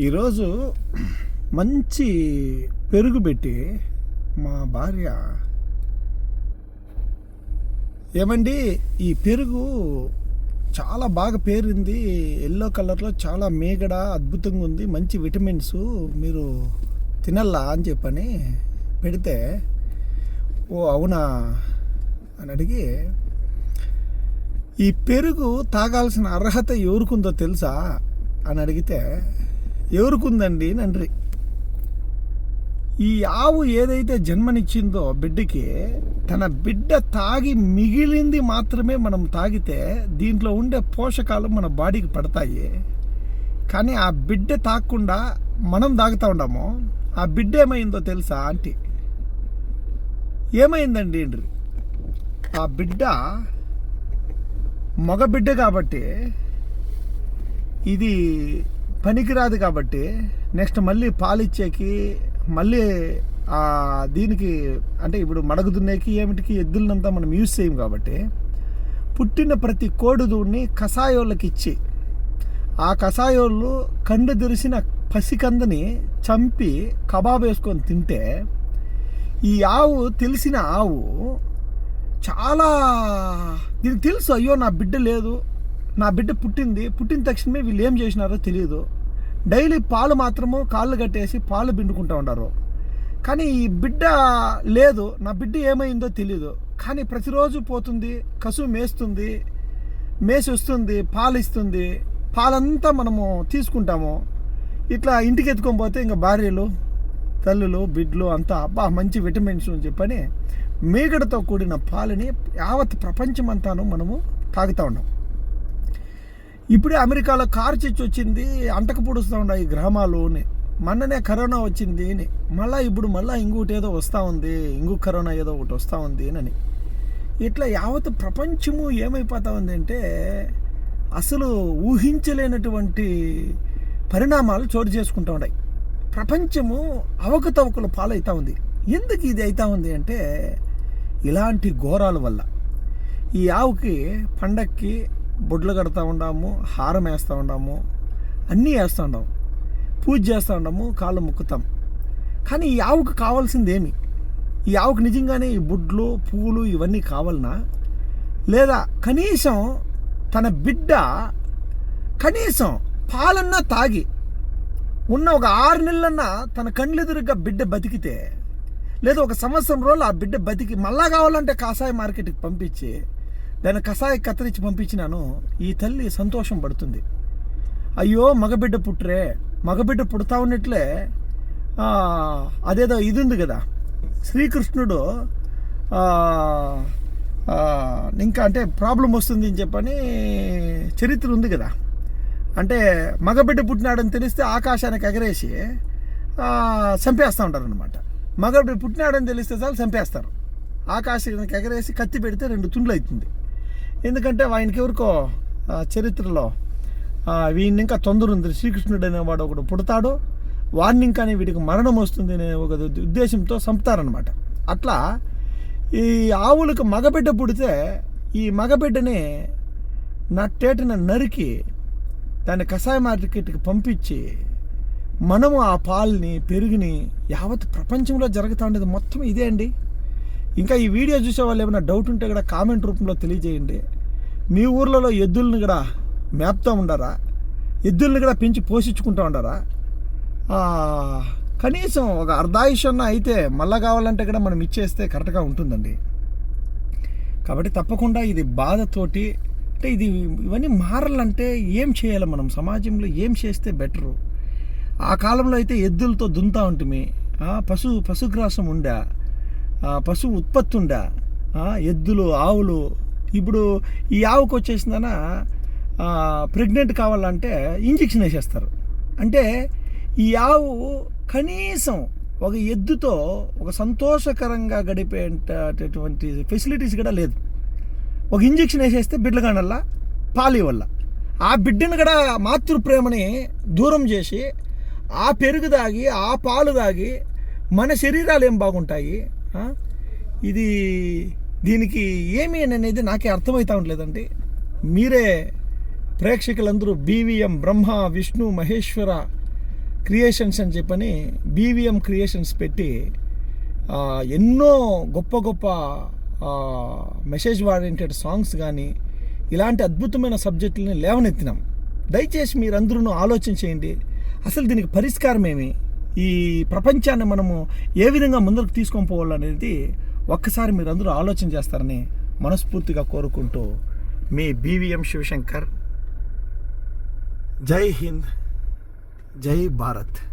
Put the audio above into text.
ఈరోజు మంచి పెరుగు పెట్టి మా భార్య ఏమండి ఈ పెరుగు చాలా బాగా పేరింది ఎల్లో కలర్లో చాలా మేగడ అద్భుతంగా ఉంది మంచి విటమిన్స్ మీరు తినల్లా అని చెప్పని పెడితే ఓ అవునా అని అడిగి ఈ పెరుగు తాగాల్సిన అర్హత ఎవరికుందో తెలుసా అని అడిగితే ఎవరికుందండి నండ్రి ఈ ఆవు ఏదైతే జన్మనిచ్చిందో బిడ్డకి తన బిడ్డ తాగి మిగిలింది మాత్రమే మనం తాగితే దీంట్లో ఉండే పోషకాలు మన బాడీకి పడతాయి. కానీ ఆ బిడ్డ తాగకుండా మనం తాగుతూ ఉండము. ఆ బిడ్డ ఏమైందో తెలుసా ఆంటీ? ఏమైందండి అండ్రి ఆ బిడ్డ మగ బిడ్డ కాబట్టి ఇది పనికిరాదు కాబట్టి నెక్స్ట్ మళ్ళీ పాలిచ్చేకి మళ్ళీ దీనికి అంటే ఇప్పుడు మడగ దున్నేకి ఏమిటికి ఎద్దులనంతా మనం యూజ్ చేయం కాబట్టి పుట్టిన ప్రతి కోడిదూడిని కషాయోళ్ళకి ఇచ్చి ఆ కషాయోళ్ళు కండు తెరిసిన పసికందని చంపి కబాబ్ వేసుకొని తింటే ఈ ఆవు తెలిసిన ఆవు చాలా దీనికి తెలుసు అయ్యో నా బిడ్డ లేదు నా బిడ్డ పుట్టింది పుట్టిన తక్షణమే వీళ్ళు ఏం చేసినారో తెలియదు డైలీ పాలు మాత్రము కాళ్ళు కట్టేసి పాలు పిండుకుంటూ ఉన్నారు కానీ ఈ బిడ్డ లేదు నా బిడ్డ ఏమైందో తెలియదు కానీ ప్రతిరోజు పోతుంది కసు మేస్తుంది మేసి వస్తుంది పాలు ఇస్తుంది. పాలంతా మనము తీసుకుంటాము. ఇట్లా ఇంటికి ఎత్తుకొని పోతే ఇంకా భార్యలు తల్లులు బిడ్లు అంతా అబ్బా మంచి విటమిన్స్ అని చెప్పని మేగడతో కూడిన పాలని యావత్ ప్రపంచమంతాను మనము తాగుతూ ఉన్నాం. ఇప్పుడే అమెరికాలో కార్ చిచ్చు వచ్చింది అంటక పొడుస్తూ ఉన్నాయి గ్రామాల్లోనే. మొన్ననే కరోనా వచ్చింది అని. మళ్ళీ ఇప్పుడు మళ్ళీ ఇంకోటి ఏదో వస్తూ ఉంది ఇంకో కరోనా ఏదో ఒకటి వస్తూ ఉంది అని. ఇట్లా యావత్ ప్రపంచము ఏమైపోతా ఉంది అంటే అసలు ఊహించలేనటువంటి పరిణామాలు చోటు చేసుకుంటూ ఉన్నాయి. ప్రపంచము అవకతవకలు పాలవుతూ ఉంది. ఎందుకు ఇది అవుతా ఉంది అంటే ఇలాంటి ఘోరాల వల్ల. ఈ ఆవుకి పండక్కి బొడ్లు కడతా ఉండాము హారం వేస్తూ ఉండాము అన్నీ వేస్తూ ఉండాము. పూజ చేస్తూ ఉండాము కాళ్ళు మొక్కుతాం. కానీ ఈ ఆవుకు కావాల్సింది ఏమి ఈ ఆవుకు నిజంగానే ఈ బుడ్లు పువ్వులు ఇవన్నీ కావాలనా? లేదా కనీసం తన బిడ్డ కనీసం పాలన్నా తాగి ఉన్న ఒక ఆరు నెలలన్నా తన కళ్ళెదురుగా బిడ్డ బతికితే లేదా ఒక సంవత్సరం రోజులు ఆ బిడ్డ బతికి మళ్ళా కావాలంటే కాసాయి మార్కెట్కి పంపించి దాని కషాయ కత్తిరించి పంపించినాను. ఈ తల్లి సంతోషం పడుతుంది. అయ్యో మగబిడ్డ పుట్టరే మగబిడ్డ పుడతా ఉన్నట్లే అదేదో ఇది ఉంది కదా. శ్రీకృష్ణుడు ఇంకా అంటే ప్రాబ్లం వస్తుంది అని చెప్పని చరిత్ర ఉంది కదా. అంటే మగబిడ్డ పుట్టినాడని తెలిస్తే ఆకాశానికి ఎగరేసి చంపేస్తూ ఉంటారు అనమాట మగబిడ్డ పుట్టినాడని తెలిస్తే చాలు చంపేస్తారు. ఆకాశానికి ఎగరేసి కత్తి పెడితే రెండు తుండ్లు అవుతుంది ఎందుకంటే ఆయనకి ఎవరికో చరిత్రలో వీడిని ఇంకా తొందర ఉంది శ్రీకృష్ణుడు అనేవాడు ఒకడు పుడతాడు. వాడిని ఇంకానే వీడికి మరణం వస్తుంది అనే ఒక ఉద్దేశంతో చంపుతారనమాట అట్లా ఈ ఆవులకు మగబిడ్డ పుడితే ఈ మగబిడ్డని నట్టేటన నరికి దాన్ని కషాయ మార్కెట్కి పంపించి మనము ఆ పాలని పెరుగుని యావత్ ప్రపంచంలో జరుగుతూ ఉండేది మొత్తం ఇదే అండి. ఇంకా ఈ వీడియో చూసే వాళ్ళు ఏమైనా డౌట్ ఉంటే కూడా కామెంట్ రూపంలో తెలియజేయండి. మీ ఊర్లలో ఎద్దుల్ని కూడా మేపుతూ ఉండరా? ఎద్దుల్ని కూడా పెంచి పోషించుకుంటూ ఉండారా? కనీసం ఒక అర్ధాయుషన్న అయితే మళ్ళా కావాలంటే కూడా మనం ఇచ్చేస్తే కరెక్ట్గా ఉంటుందండి. కాబట్టి తప్పకుండా ఇది బాధతోటి అంటే ఇది ఇవన్నీ మారాలంటే ఏం చేయాలి మనం? సమాజంలో ఏం చేస్తే బెటరు ఆ కాలంలో అయితే ఎద్దులతో దుంతా ఉంటుంది పశు పశుగ్రాసం ఉండా. పశువు ఉత్పత్తి ఉండా ఎద్దులు ఆవులు. ఇప్పుడు ఈ ఆవుకు వచ్చేసిందన ప్రెగ్నెంట్ కావాలంటే ఇంజెక్షన్ వేసేస్తారు. అంటే ఈ ఆవు కనీసం ఒక ఎద్దుతో ఒక సంతోషకరంగా గడిపేటటువంటి ఫెసిలిటీస్ కూడా లేదు. ఒక ఇంజెక్షన్ వేసేస్తే బిడ్డలు పాలి వల్ల. ఆ బిడ్డను కూడా మాతృ ప్రేమని దూరం చేసి ఆ పెరుగు దాగి ఆ పాలు దాగి మన శరీరాలు ఏం బాగుంటాయి? ఇది దీనికి ఏమి అని అనేది నాకే అర్థమవుతా ఉండలేదండి. మీరే ప్రేక్షకులందరూ బీవీఎం బ్రహ్మ విష్ణు మహేశ్వర క్రియేషన్స్ అని చెప్పని బీవీఎం క్రియేషన్స్ పెట్టి ఎన్నో గొప్ప గొప్ప మెసేజ్ ఓరియంటెడ్ సాంగ్స్ కానీ ఇలాంటి అద్భుతమైన సబ్జెక్టులని లేవనెత్తినాం. దయచేసి మీరందరూ ఆలోచన చేయండి. అసలు దీనికి పరిష్కారం ఏమి ఈ ప్రపంచాన్ని మనము ఏ విధంగా ముందుకు తీసుకొని పోవాలనేది ఒక్కసారి మీరందరూ ఆలోచన చేస్తారని మనస్ఫూర్తిగా కోరుకుంటూ మీ బీవీఎం శివశంకర్. జై హింద్. జై భారత్.